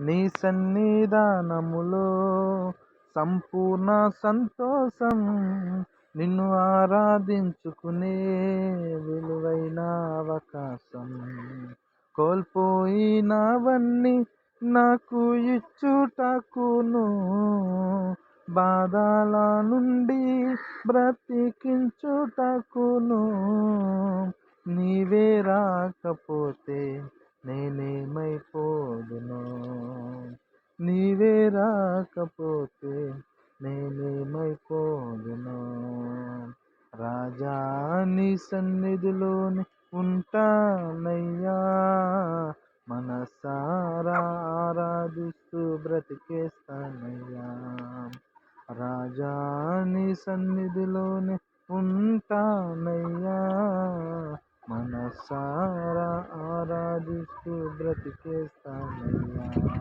నీ సన్నిధానములో సంపూర్ణ సంతోషం నిన్ను ఆరాధించుకునే విలువైన అవకాశం. కోల్పోయినవన్నీ నాకు ఇచ్చుటకును బాధల నుండి బ్రతికించుటకును నీవే రాకపోతే నేనేమైపో రాకపోతే నేనేమైపోదును? రాజా నీ సన్నిధిలోని ఉంటానయ్యా. మనసారా ఆరాధిస్తూ బ్రతికేస్తానయ్యా. రాజా నీ సన్నిధిలోనే ఉంటానయ్యా. మనసారా ఆరాధిస్తూ బ్రతికేస్తానయ్యా.